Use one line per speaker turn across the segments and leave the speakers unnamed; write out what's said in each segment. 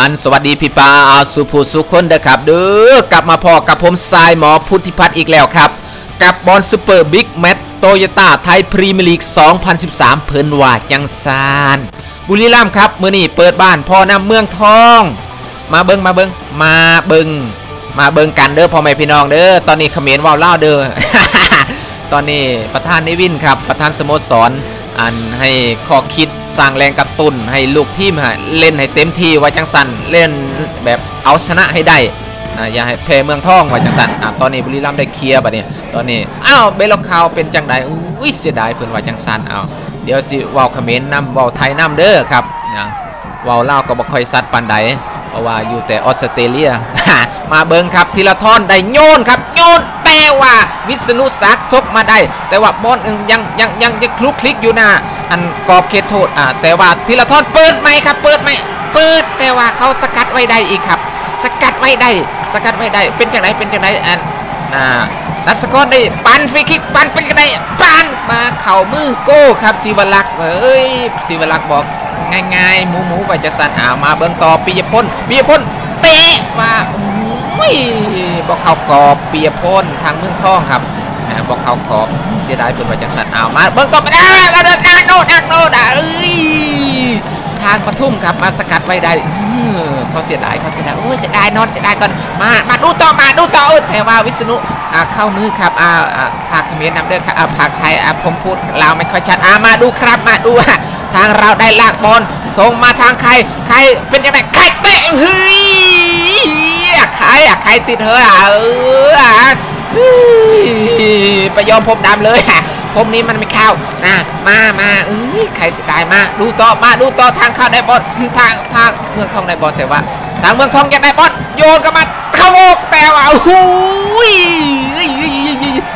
อันสวัสดีพี่ปาอาสุภูสุคนเด้อครับ เด้อกลับมาพอกับผมทรายหมอพุทธิพัฒน์อีกแล้วครับ กับบอลซูเปอร์บิ๊กแมตโตโยต้าไทยพรีเมียร์ลีก 2013 เพิ่นว่าจังซานบุรีรัมย์ครับ มือนี้เปิดบ้านพ่อนำเมืองทอง มาเบิงมาเบิงมาเบิงมาเบิงกันเด้อพ่อแม่พี่น้องเด้อตอนนี้เขมรว่าวเล่าเด้อตอนนี้ประธานนิวินครับประธานสโมสรอันให้ข้อคิด สร้างแรงกระตุ้นให้ลูกทีมฮะเล่นให้เต็มที่ไว้จังสันเล่นแบบเอาชนะให้ได้นะอย่าให้แพ้เมืองทองไว้จังสันอะตอนนี้บุรีรัมย์ได้เคลียร์บัดนี้ตอนนี้อ้าวเบลคาวเป็นจังไดอุ้ยเสียดายเพิ่นไว้จังสันเอาเดี๋ยวสิว้าเขมรนำเว้าไทยนำเด้อครับนะเว้าลาวก็บ่ค่อยซัดปานใดเพราะว่าอยู่แต่ออสเตรเลีย มาเบิงครับทีละท่อนได้โยนครับโยนแต่ว่าวิษณุศักดิ์ซกมาได้ แต่ว่าบอลยังยังยังยังคลุกคลิกอยู่นะ อันกรอบเขตโทษอ่าแต่ว่าทีละทอนเปิดไหมครับ เปิดไหมเปิดแต่ว่าเขาสกัดไว้ได้อีกครับ สกัดไว้ได้สกัดไว้ได้เป็นจังไรเป็นจังไรอันอ่านัสกอร์ได้ปันฟรีคิกปันเป็นจังไรปันมาเข่ามือโก้ครับศิวลักษ์เอ้ยศิวลักษ์บอกง่ายๆหมูหมูไปจะสั่นอ่ามาเบิ่งต่อปิยพลปิยพลเตะมาอุ้ยบอกเขากรอบปิยพลทางเมืองทองครับ อ่าบอกเขากรอบเสียดายเพิ่นว่าจะสั่นเอามาเบิ่งต่อไปแล้วเดินอาโนดอาโนดอะเอ้ยทางปทุมครับมาสกัดไว้ได้เขาเสียดายเขาเสียดายโอ้ยเสียดายนอนเสียดายก่อนมามาดูต่อมาดูต่อแต่ว่าวิษณุอ่าเข้ามือครับอ่าภาคเขมรนำเด้อครับอ่าภาคไทยอ่าผมพูดลาวไม่ค่อยชัดอ่ามาดูครับมาดูทางเราได้ลากบอลส่งมาทางใครใครเป็นยังไงใครเตะเฮ้ยใครอะใครติดเธออะเอออะเฮ้ย ไปยอมผมดำเลยอะผมนี้มันไม่เข้านะมามาเอ้ยใครเสียดายมาดูต่อมาดูต่อทางเข้าได้บอลทางทางเมืองทองได้บอลแต่ว่า ทางเมืองทองยากได้บอลโยนกับมาเข้าโอกแต่ว่าโอ้โหย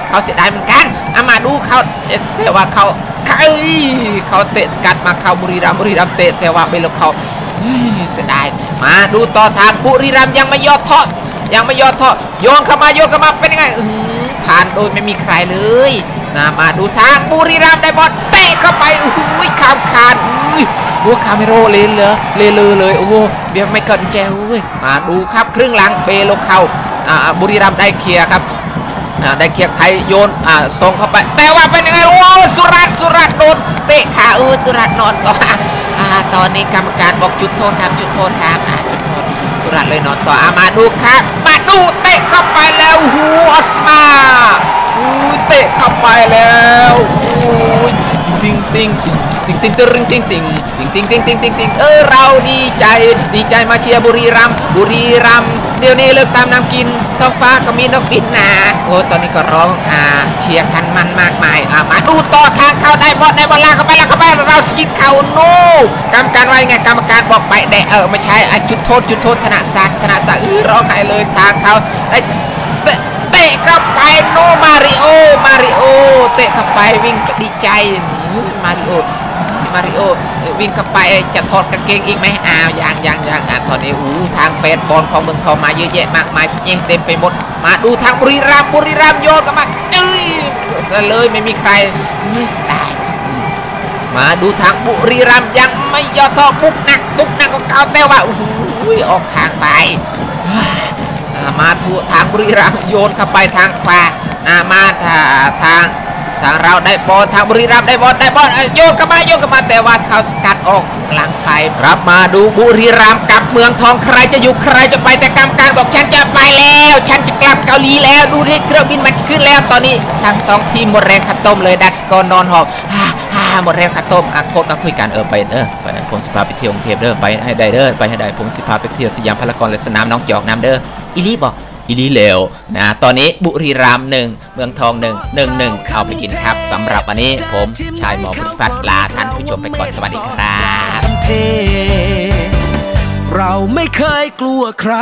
เขาเสียดายเหมือนกันเอามาดูเขาเอ๊ะแต่ว่าเขาเขาเอ้ยเขาเตะสกัดมาเข้าบุรีรัมบุรีรัมเตะแต่ว่าไม่ลงเขาเฮ้ยเสียดายมาดูต่อทางบุรีรัมยังไม่ยอดทอดยังไม่ยอดทอดโยนเข้ามาโยนเข้ามาเป็นยังไง ผ่านโดยไม่มีใครเลยนะมาดูทางบุรีรัมย์ได้บอลเตะเข้าไปอุ้ยข้ามคานอุ้ยหัวคาเมโรเลยเหรอเลยเลยเลยโอ้เบียไม่เกินแจอุ้ยมาดูครับครึ่งหลังเบโลเข้าอ่าบุรีรัมย์ได้เคลียร์ครับอ่าได้เคลียร์ใครโยนอ่าส่งเข้าไป แต่ว่าเป็นยังไงโอ้สุรัตสุรัตน์โดนเตะขาเออสุรัตน์นอนต่ออ่าตอนนี้กรรมการบอกจุดโทษครับจุดโทษครับอ่าจ สุรัตเลยนอนต่ออามาดูครับมาดูเตะเข้าไปแล้วหูออสมาหูเตะเข้าไปแล้วหูติงติงติงติงติงติงติงติงติงติงติงติงติงติงติงเออเราดีใจ ดีใจมาเชียร์บุรีรัมบุรีรัม เดี๋ยวนี้เลิกตามน้ำกินท้องฟ้าก็มีนกบินนาโอ้ตอนนี้ก็ร้องอ่าเชียร์กันมันมากมายอ่ามาดูต่อทางเข้าได้บอลได้บอลลากเข้าไปลากเข้าไปเราสกิดเขาโน่กรรมการว่ายังไงกรรมการบอกไปแดเออไม่ใช่อะจุดโทษจุดโทษธนาศักธนาศักเออร้องไห้เลยทางเขาได้เตะเข้าไปโนมาริโอมาริโอเตะเข้าไปวิ่งดีใจมาริโอมาริโอ วิ่งเข้าไปจะถอดกางเกงอีกไหมอ้าวยังยังยังอะตอนนี้อู้ทางแฟนบอลของเมืองทองมาเยอะแยะมากมายเต็มไปหมด มาดูทางบุรีรัมย์บุรีรัมย์โยนกลับมาเอ้ยเลยไม่มีใครนี่สไตล์มาดูทางบุรีรัมย์ยังไม่ยอท้อบุกหนักบุกหนักก็เกาแต่ว่าโอ้โหออกข้างไปอ่ามาทูทางบุรีรัมย์โยนเข้าไปทางขวาอ่ามาทาทาง ทางเราได้บอลทางบุรีรัมย์ได้บอลได้บอลอ้ยโยนเข้ามาโยนเข้ามาแต่ว่าเขาสกัดออกหลังไปรับมาดูบุรีรัมย์กับเมืองทองใครจะอยู่ใครจะไปแต่กรรมการบอกฉันจะไปแล้ว ฉันจะกลับเกาหลีแล้วดูที่เครื่องบินมันจะขึ้นแล้วตอนนี้ทั้งสองทีมหมดแรงขัดต้มเลยดัสกอนนอนหอบฮ่าฮ่าหมดแรงขัดต้มอะโค้ชก็คุยกันเออไปเด้อไปผมสิพาไปเที่ยวกรุงเทพเด้อไปให้ได้เด้อไปให้ได้ผมสิพาไปเที่ยวสยามพารากอนและสนามน้องจอกน้ำเด้ออีลีบอก อีลีเลวนะตอนนี้บุรีรัมย์หนึ่งเมืองทองหนึ่งหนึ่งหนึ่งเอาไปกินครับสำหรับวันนี้ผมชายหมอพุทธพัฒน์ลาท่านผู้ชมไปก่อนสวัสดีครับ
เทเราไม่เคยกลัวใคร